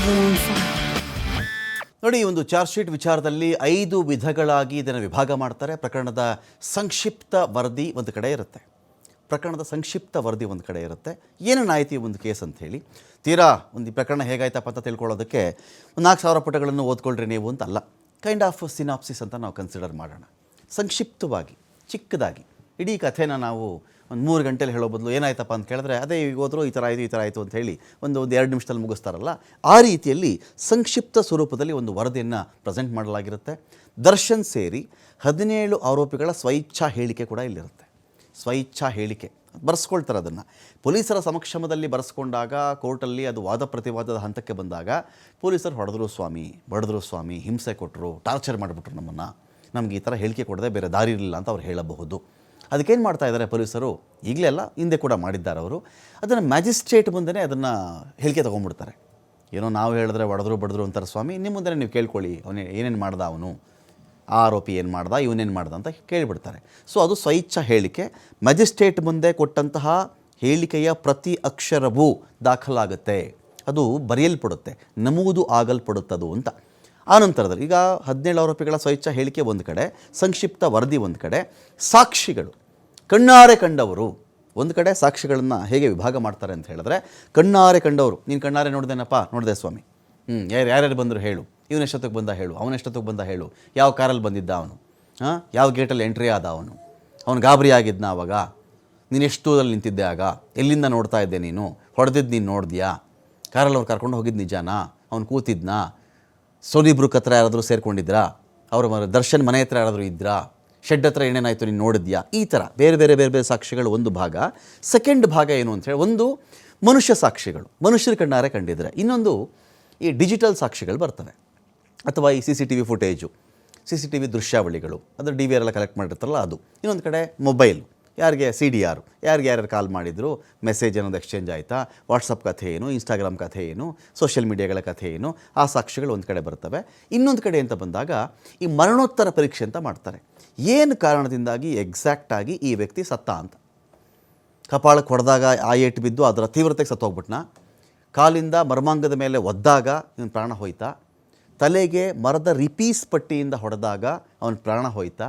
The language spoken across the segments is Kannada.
Babylon 5. ನೋಡಿ, ಈ ಒಂದು ಚಾರ್ಜ್ ಶೀಟ್ ವಿಚಾರದಲ್ಲಿ ಐದು ವಿಧಗಳಾಗಿ ಇದನ್ನು ವಿಭಾಗ ಮಾಡ್ತಾರೆ. ಪ್ರಕರಣದ ಸಂಕ್ಷಿಪ್ತ ವರದಿ ಒಂದು ಕಡೆ ಇರುತ್ತೆ. ಪ್ರಕರಣದ ಸಂಕ್ಷಿಪ್ತ ವರದಿ ಒಂದು ಕಡೆ ಇರುತ್ತೆ. ಏನೇನಾಯಿತು ಈ ಒಂದು ಕೇಸ್ ಅಂತ ಹೇಳಿ. ತೀರಾ ಒಂದು ಈ ಪ್ರಕರಣ ಹೇಗಾಯ್ತಪ್ಪ ಅಂತ ತಿಳ್ಕೊಳ್ಳೋದಕ್ಕೆ ಒಂದು ನಾಲ್ಕು ಸಾವಿರ ಪುಟಗಳನ್ನು ಓದ್ಕೊಳ್ರಿ ನೀವು ಅಂತ ಅಲ್ಲ ಕೈಂಡ್ ಆಫ್ ಸಿನಾಪ್ಸಿಸ್ ಅಂತ ನಾವು ಕನ್ಸಿಡರ್ ಮಾಡೋಣ. ಸಂಕ್ಷಿಪ್ತವಾಗಿ, ಚಿಕ್ಕದಾಗಿ. ಇಡೀ ಕಥೆನ ನಾವು ಒಂದು ಮೂರು ಗಂಟೆಲಿ ಹೇಳೋ ಬದಲು ಏನಾಯ್ತಪ್ಪ ಅಂತ ಕೇಳಿದ್ರೆ, ಅದೇ ಈಗ ಹೋದ್ರು ಈ ಥರ ಆಯಿತು, ಈ ಥರ ಆಯಿತು ಅಂತ ಹೇಳಿ ಒಂದು ಒಂದು ಎರಡು ನಿಮಿಷದಲ್ಲಿ ಮುಗಿಸ್ತಾರಲ್ಲ. ಆ ರೀತಿಯಲ್ಲಿ ಸಂಕ್ಷಿಪ್ತ ಸ್ವರೂಪದಲ್ಲಿ ಒಂದು ವರದಿಯನ್ನು ಪ್ರೆಸೆಂಟ್ ಮಾಡಲಾಗಿರುತ್ತೆ. ದರ್ಶನ್ ಸೇರಿ ಹದಿನೇಳು ಆರೋಪಿಗಳ ಸ್ವಇಚ್ಛಾ ಹೇಳಿಕೆ ಕೂಡ ಇಲ್ಲಿರುತ್ತೆ. ಸ್ವಇಚ್ಛಾ ಹೇಳಿಕೆ. ಬರೆಸ್ಕೊಳ್ತಾರೆ ಅದನ್ನು. ಪೊಲೀಸರ ಸಮಕ್ಷಮದಲ್ಲಿ ಬರೆಸ್ಕೊಂಡಾಗ, ಕೋರ್ಟಲ್ಲಿ ಅದು ವಾದ ಪ್ರತಿವಾದದ ಹಂತಕ್ಕೆ ಬಂದಾಗ ಪೊಲೀಸರು, ಹೊಡೆದ್ರು ಸ್ವಾಮಿ, ಬಡದ್ರು ಸ್ವಾಮಿ, ಹಿಂಸೆ ಕೊಟ್ಟರು ಟಾರ್ಚರ್ ಮಾಡಿಬಿಟ್ರು ನಮ್ಮನ್ನು. ನಮಗೆ ಈ ಥರ ಹೇಳಿಕೆ ಕೊಡದೆ ಬೇರೆ ದಾರಿ ಇರಲಿಲ್ಲ ಅಂತ ಅವ್ರು ಹೇಳಬಹುದು. ಅದಕ್ಕೇನು ಮಾಡ್ತಾ ಇದ್ದಾರೆ ಪೊಲೀಸರು? ಈಗಲೇ ಅಲ್ಲ, ಹಿಂದೆ ಕೂಡ ಮಾಡಿದ್ದಾರೆ ಅವರು. ಅದನ್ನು ಮ್ಯಾಜಿಸ್ಟ್ರೇಟ್ ಮುಂದೆನೇ ಅದನ್ನು ಹೇಳಿಕೆ ತೊಗೊಂಡ್ಬಿಡ್ತಾರೆ. ಏನೋ ನಾವು ಹೇಳಿದ್ರೆ ಒಡೆದ್ರು ಬಡಿದ್ರು ಅಂತಾರೆ ಸ್ವಾಮಿ ನಿಮ್ಮ ಮುಂದೆ ನೀವು ಕೇಳ್ಕೊಳ್ಳಿ, ಅವನೇ ಏನೇನು ಮಾಡ್ದ ಅವನು? ಆ ಆರೋಪಿ ಏನು ಮಾಡ್ದ, ಇವನೇನು ಮಾಡ್ದ ಅಂತ ಕೇಳಿಬಿಡ್ತಾರೆ. ಸೊ ಅದು ಸ್ವಇಚ್ಛಾ ಹೇಳಿಕೆ. ಮ್ಯಾಜಿಸ್ಟ್ರೇಟ್ ಮುಂದೆ ಕೊಟ್ಟಂತಹ ಹೇಳಿಕೆಯ ಪ್ರತಿ ಅಕ್ಷರವೂ ದಾಖಲಾಗುತ್ತೆ. ಅದು ಬರೆಯಲ್ಪಡುತ್ತೆ, ನಮೂದು ಆಗಲ್ಪಡುತ್ತದು ಅಂತ. ಆನಂತರದಲ್ಲಿ ಈಗ ಹದಿನೇಳು ಆರೋಪಿಗಳ ಸ್ವಇಚ್ಛಾ ಹೇಳಿಕೆ ಒಂದು ಕಡೆ, ಸಂಕ್ಷಿಪ್ತ ವರದಿ ಒಂದು ಕಡೆ, ಸಾಕ್ಷಿಗಳು. ಕಣ್ಣಾರೆ ಕಂಡವರು, ಒಂದು ಕಡೆ ಸಾಕ್ಷಿಗಳನ್ನು ಹೇಗೆ ವಿಭಾಗ ಮಾಡ್ತಾರೆ ಅಂತ ಹೇಳಿದ್ರೆ, ಕಣ್ಣಾರೆ ಕಂಡವರು, ನೀನು ಕಣ್ಣಾರೆ ನೋಡ್ದೇನಪ್ಪ? ನೋಡಿದೆ ಸ್ವಾಮಿ. ಹ್ಞೂ ಯಾರು, ಯಾರ್ಯಾರು ಬಂದರು ಹೇಳು. ಇವನು ಎಷ್ಟೊತ್ತಿಗೆ ಬಂದ ಹೇಳು? ಅವನ ಎಷ್ಟೊತ್ತಿಗೆ ಬಂದ ಹೇಳು? ಯಾವ ಕಾರಲ್ಲಿ ಬಂದಿದ್ದ ಅವನು? ಹಾಂ? ಯಾವ ಗೇಟಲ್ಲಿ ಎಂಟ್ರಿ ಆದ ಅವನು? ಅವನು ಗಾಬರಿ ಆಗಿದ್ನ ಅವಾಗ? ನೀನು ಎಷ್ಟು ದೂರದಲ್ಲಿ ನಿಂತಿದ್ದೆ ಆಗ? ಎಲ್ಲಿಂದ ನೋಡ್ತಾ ಇದ್ದೆ ನೀನು? ಹೊಡೆದಿದ್ದು ನೀನು ನೋಡಿದ್ಯಾ? ಕಾರಲ್ಲಿ ಅವ್ರು ಕರ್ಕೊಂಡು ಹೋಗಿದ್ದು ನಿಜಾನಾ? ಅವ್ನು ಕೂತಿದ್ನಾ? ಸೋನಿಬ್ರುಕ್ ಹತ್ರ ಯಾರಾದರೂ ಸೇರ್ಕೊಂಡಿದ್ರಾ? ಅವ್ರ ದರ್ಶನ್ ಮನೆ ಹತ್ರ ಯಾರಾದರೂ ಇದ್ರಾ? ಶೆಡ್ ಹತ್ರ ಏನೇನಾಯಿತು ನೀನು ನೋಡಿದ್ಯಾ? ಈ ಥರ ಬೇರೆ ಬೇರೆ ಬೇರೆ ಬೇರೆ ಸಾಕ್ಷಿಗಳು ಒಂದು ಭಾಗ. ಸೆಕೆಂಡ್ ಭಾಗ ಏನು ಅಂತ ಹೇಳಿ, ಒಂದು ಮನುಷ್ಯ ಸಾಕ್ಷಿಗಳು. ಮನುಷ್ಯರ ಕಣ್ಣಾರೆ ಕಂಡಿದ್ರೆ ಇನ್ನೊಂದು ಈ ಡಿಜಿಟಲ್ ಸಾಕ್ಷಿಗಳು ಬರ್ತವೆ. ಅಥವಾ ಈ C C T V footage C C T V ದೃಶ್ಯಾವಳಿಗಳು. ಅಂದರೆ ಡಿ ವಿ ಆರ್ ಎಲ್ಲ ಕಲೆಕ್ಟ್ ಮಾಡಿರ್ತಾರಲ್ಲ ಅದು. ಇನ್ನೊಂದು ಕಡೆ ಮೊಬೈಲ್ ಯಾರಿಗೆ ಸಿ ಡಿ ಆರ್, ಯಾರಿಗೆ ಯಾರ್ಯಾರು ಕಾಲ್ ಮಾಡಿದ್ರು, ಮೆಸೇಜ್ ಅನ್ನೋದು ಎಕ್ಸ್ಚೇಂಜ್ ಆಯಿತಾ? ವಾಟ್ಸಪ್ ಕಥೆ ಏನು? ಇನ್ಸ್ಟಾಗ್ರಾಮ್ ಕಥೆ ಏನು? ಸೋಷಿಯಲ್ ಮೀಡಿಯಾಗಳ ಕಥೆ ಏನು? ಆ ಸಾಕ್ಷಿಗಳು ಒಂದು ಕಡೆ ಬರ್ತವೆ. ಇನ್ನೊಂದು ಕಡೆ ಅಂತ ಬಂದಾಗ ಈ ಮರಣೋತ್ತರ ಪರೀಕ್ಷೆ ಅಂತ ಮಾಡ್ತಾರೆ. ಏನು ಕಾರಣದಿಂದಾಗಿ ಎಕ್ಸಾಕ್ಟಾಗಿ ಈ ವ್ಯಕ್ತಿ ಸತ್ತ ಅಂತ? ಕಪಾಳಕ್ಕೆ ಹೊಡೆದಾಗ ಆ ಏಟು ಬಿದ್ದು ಅದರ ತೀವ್ರತೆಗೆ ಸತ್ತೋಗ್ಬಿಟ್ನ? ಕಾಲಿಂದ ಮರ್ಮಾಂಗದ ಮೇಲೆ ಒದ್ದಾಗ ಇವನು ಪ್ರಾಣ ಹೋಯ್ತಾ? ತಲೆಗೆ ಮರದ ರಿಪೀಸ್ ಪಟ್ಟಿಯಿಂದ ಹೊಡೆದಾಗ ಅವನ ಪ್ರಾಣ ಹೋಯ್ತಾ?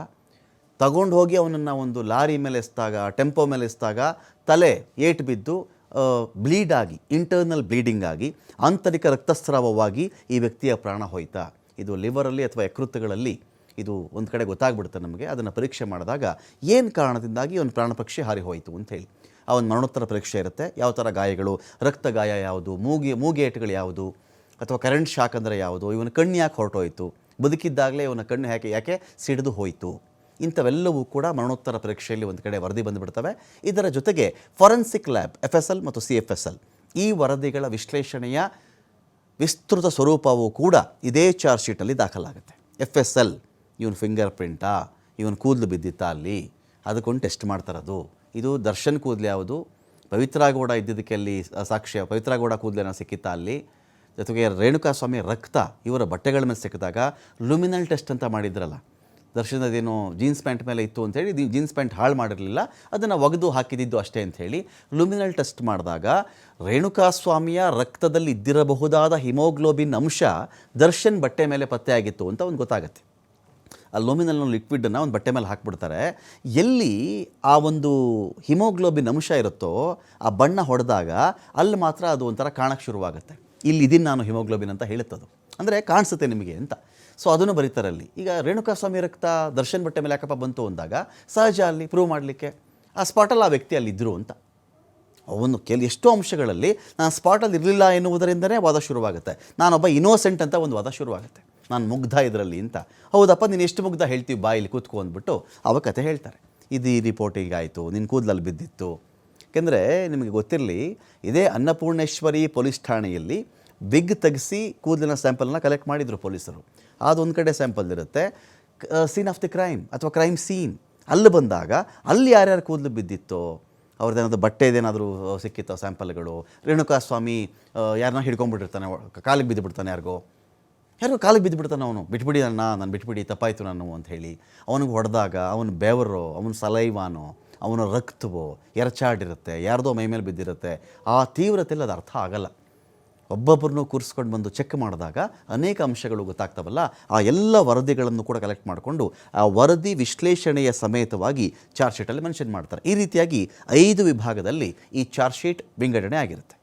ತಗೊಂಡು ಹೋಗಿ ಅವನನ್ನು ಒಂದು ಲಾರಿ ಮೇಲೆ ಎಸ್ದಾಗ ಟೆಂಪೋ ಮೇಲೆ ಎಸ್ದಾಗ ತಲೆ ಏಟು ಬಿದ್ದು ಬ್ಲೀಡ್ ಆಗಿ ಇಂಟರ್ನಲ್ ಬ್ಲೀಡಿಂಗ್ ಆಗಿ, ಆಂತರಿಕ ರಕ್ತಸ್ರಾವವಾಗಿ ಈ ವ್ಯಕ್ತಿಯ ಪ್ರಾಣ ಹೋಯ್ತಾ. ಇದು ಲಿವರಲ್ಲಿ ಅಥವಾ ಯಕೃತ್ತುಗಳಲ್ಲಿ ಇದು ಒಂದು ಕಡೆ ಗೊತ್ತಾಗ್ಬಿಡುತ್ತೆ ನಮಗೆ. ಅದನ್ನು ಪರೀಕ್ಷೆ ಮಾಡಿದಾಗ ಏನು ಕಾರಣದಿಂದಾಗಿ ಅವನ ಪ್ರಾಣಪಕ್ಷಿ ಹಾರಿ ಹೋಯಿತು ಅಂತ ಹೇಳಿ. ಅವನ ಮರಣೋತ್ತರ ಪರೀಕ್ಷೆ ಇರುತ್ತೆ. ಯಾವ ಥರ ಗಾಯಗಳು? ರಕ್ತ ಗಾಯ ಯಾವುದು? ಮೂಗಿ ಮೂಗೇಟುಗಳು ಯಾವುದು? ಅಥವಾ ಕರೆಂಟ್ ಶಾಕ್ ಅಂದರೆ ಯಾವುದು? ಇವನ ಕಣ್ಣು ಯಾಕೆ ಹೊರಟೋಯ್ತು? ಬದುಕಿದ್ದಾಗಲೇ ಇವನ ಕಣ್ಣು ಯಾಕೆ ಯಾಕೆ ಸಿಡಿದು ಹೋಯಿತು? ಇಂಥವೆಲ್ಲವೂ ಕೂಡ ಮರಣೋತ್ತರ ಪರೀಕ್ಷೆಯಲ್ಲಿ ಒಂದು ಕಡೆ ವರದಿ ಬಂದುಬಿಡ್ತವೆ. ಇದರ ಜೊತೆಗೆ forensic lab F S L ಮತ್ತು ಸಿ ಎಫ್ ಎಸ್ ಎಲ್ ಈ ವರದಿಗಳ ವಿಶ್ಲೇಷಣೆಯ ವಿಸ್ತೃತ ಸ್ವರೂಪವೂ ಕೂಡ ಇದೇ ಚಾರ್ಜ್ ಶೀಟಲ್ಲಿ ದಾಖಲಾಗುತ್ತೆ. ಎಫ್ ಎಸ್ ಎಲ್ ಇವನು ಫಿಂಗರ್ ಪ್ರಿಂಟಾ ಇವನು ಕೂದಲು ಬಿದ್ದಿತ್ತ ಅಲ್ಲಿ ಅದಕ್ಕೊಂದು ಟೆಸ್ಟ್ ಮಾಡ್ತಾರದು ಇದು ದರ್ಶನ್ ಕೂದಲು ಯಾವುದು? ಪವಿತ್ರಾಗೌಡ ಇದ್ದಿದ್ದಕ್ಕೆ ಅಲ್ಲಿ ಸಾಕ್ಷ್ಯ ಪವಿತ್ರಾಗೌಡ ಕೂದಲೇನೋ ಸಿಕ್ಕಿತ್ತಾ ಅಲ್ಲಿ. ಜೊತೆಗೆ ರೇಣುಕಾಸ್ವಾಮಿ ರಕ್ತ, ಇವರ ಬಟ್ಟೆಗಳ ಮೇಲೆ ಸಿಕ್ಕಿದಾಗ ಲುಮಿನಲ್ ಟೆಸ್ಟ್ ಅಂತ ಮಾಡಿದ್ರಲ್ಲ ದರ್ಶನದೇನೋ ಜೀನ್ಸ್ ಪ್ಯಾಂಟ್ ಮೇಲೆ ಇತ್ತು ಅಂತೇಳಿ ಜೀನ್ಸ್ ಪ್ಯಾಂಟ್ ಹಾಳು ಮಾಡಿರಲಿಲ್ಲ, ಅದನ್ನು ಒಗೆದು ಹಾಕಿದ್ದು ಅಷ್ಟೇ ಅಂಥೇಳಿ ಲುಮಿನಲ್ ಟೆಸ್ಟ್ ಮಾಡಿದಾಗ ರೇಣುಕಾಸ್ವಾಮಿಯ ರಕ್ತದಲ್ಲಿ ಇದ್ದಿರಬಹುದಾದ ಹಿಮೋಗ್ಲೋಬಿನ್ ಅಂಶ ದರ್ಶನ್ ಬಟ್ಟೆ ಮೇಲೆ ಪತ್ತೆಯಾಗಿತ್ತು ಅಂತ ಒಂದು ಗೊತ್ತಾಗುತ್ತೆ. ಆ ಲೋಮಿನಲ್ ಲಿಕ್ವಿಡನ್ನು ಒಂದು ಬಟ್ಟೆ ಮೇಲೆ ಹಾಕ್ಬಿಡ್ತಾರೆ. ಎಲ್ಲಿ ಆ ಒಂದು ಹಿಮೋಗ್ಲೋಬಿನ್ ಅಂಶ ಇರುತ್ತೋ ಆ ಬಣ್ಣ ಹೊಡೆದಾಗ ಅಲ್ಲಿ ಮಾತ್ರ ಅದು ಒಂಥರ ಕಾಣಕ್ಕೆ ಶುರುವಾಗುತ್ತೆ. ಇಲ್ಲಿ ಇದನ್ನು ನಾನು ಹಿಮೋಗ್ಲೋಬಿನ್ ಅಂತ ಹೇಳುತ್ತದು. ಅಂದರೆ ಕಾಣಿಸುತ್ತೆ ನಿಮಗೆ ಅಂತ. ಸೊ ಅದನ್ನು ಬರೀತಾರೆ ಅಲ್ಲಿ ಈಗ ರೇಣುಕಾಸ್ವಾಮಿ ರಕ್ತ ದರ್ಶನ್ ಬಟ್ಟೆ ಮೇಲೆ ಯಾಕಪ್ಪ ಬಂತು ಅಂದಾಗ, ಸಹಜ ಅಲ್ಲಿ ಪ್ರೂವ್ ಮಾಡಲಿಕ್ಕೆ ಆ ಸ್ಪಾಟಲ್ಲಿ ಆ ವ್ಯಕ್ತಿ ಅಲ್ಲಿದ್ದರು ಅಂತ. ಅವನು ಕೆಲ ಎಷ್ಟೋ ಅಂಶಗಳಲ್ಲಿ ನಾನು ಸ್ಪಾಟಲ್ಲಿ ಇರಲಿಲ್ಲ ಎನ್ನುವುದರಿಂದನೇ ವಾದ ಶುರುವಾಗುತ್ತೆ. ನಾನೊಬ್ಬ ಇನೋಸೆಂಟ್ ಅಂತ ಒಂದು ವಾದ ಶುರುವಾಗುತ್ತೆ. ನಾನು ಮುಗ್ಧ ಇದರಲ್ಲಿ ಅಂತ. ಹೌದಪ್ಪ, ನೀನು ಎಷ್ಟು ಮುಗ್ಧ ಹೇಳ್ತೀವಿ ಬಾ ಇಲ್ಲಿ ಕೂತ್ಕೊ ಅಂದ್ಬಿಟ್ಟು ಅವ ಕತೆ ಹೇಳ್ತಾರೆ. ಇದು ಈ ರಿಪೋರ್ಟ್ ಹೀಗಾಯಿತು ನಿನ್ನ ಕೂದಲಲ್ಲಿ ಬಿದ್ದಿತ್ತು. ಏಕೆಂದರೆ ನಿಮಗೆ ಗೊತ್ತಿರಲಿ, ಇದೇ ಅನ್ನಪೂರ್ಣೇಶ್ವರಿ ಪೊಲೀಸ್ ಠಾಣೆಯಲ್ಲಿ ಬಿಗ್ ತೆಗೆಸಿ ಕೂದಲಿನ ಸ್ಯಾಂಪಲ್ನ ಕಲೆಕ್ಟ್ ಮಾಡಿದರು ಪೊಲೀಸರು. ಅದೊಂದು ಕಡೆ ಸ್ಯಾಂಪಲ್ ಇರುತ್ತೆ. ಸೀನ್ ಆಫ್ ದಿ ಕ್ರೈಮ್ ಅಥವಾ ಕ್ರೈಮ್ ಸೀನ್ ಅಲ್ಲಿ ಬಂದಾಗ, ಅಲ್ಲಿ ಯಾರ್ಯಾರು ಕೂದಲು ಬಿದ್ದಿತ್ತೋ, ಅವ್ರದ್ದೇನಾದ್ರು ಬಟ್ಟೆದೇನಾದರೂ ಸಿಕ್ಕಿತ್ತೋ ಸ್ಯಾಂಪಲ್ಗಳು, ರೇಣುಕಾಸ್ವಾಮಿ ಯಾರನ್ನ ಹಿಡ್ಕೊಂಡ್ಬಿಟ್ಟಿರ್ತಾನೆ ಕಾಲಿಗೆ ಬಿದ್ದುಬಿಡ್ತಾನೆ ಯಾರಿಗೋ. ಯಾರಿಗೋ ಯಾರೋ ಕಾಲಿಗೆ ಬಿದ್ದುಬಿಡ್ತಾನೆ ಅವನು. ಬಿಟ್ಬಿಡಿ ಅಣ್ಣ, ನಾನು ಬಿಟ್ಬಿಡಿ, ತಪ್ಪಾಯಿತು ನಾನು ಅಂತ ಹೇಳಿ. ಅವನಿಗೆ ಹೊಡೆದಾಗ, ಅವನ ಬೆವರು, ಅವನ ಸಲೈವಾನೋ, ಅವನ ರಕ್ತವೋ, ಎರಚಾಡಿರುತ್ತೆ, ಯಾರ್ದೋ ಮೈ ಮೇಲೆ ಬಿದ್ದಿರುತ್ತೆ. ಆ ತೀವ್ರತೆಯಲ್ಲಿ ಅದು ಅರ್ಥ ಆಗಲ್ಲ. ಒಬ್ಬೊಬ್ಬರನ್ನು ಕೂರಿಸ್ಕೊಂಡು ಬಂದು ಚೆಕ್ ಮಾಡಿದಾಗ ಅನೇಕ ಅಂಶಗಳು ಗೊತ್ತಾಗ್ತವಲ್ಲ. ಆ ಎಲ್ಲ ವರದಿಗಳನ್ನು ಕೂಡ ಕಲೆಕ್ಟ್ ಮಾಡಿಕೊಂಡು ಆ ವರದಿ ವಿಶ್ಲೇಷಣೆಯ ಸಮೇತವಾಗಿ ಚಾರ್ಜ್ ಶೀಟಲ್ಲಿ ಮೆನ್ಷನ್ ಮಾಡ್ತಾರೆ. ಈ ರೀತಿಯಾಗಿ ಐದು ವಿಭಾಗದಲ್ಲಿ ಈ ಚಾರ್ಜ್ ಶೀಟ್ ವಿಂಗಡಣೆ ಆಗಿರುತ್ತೆ.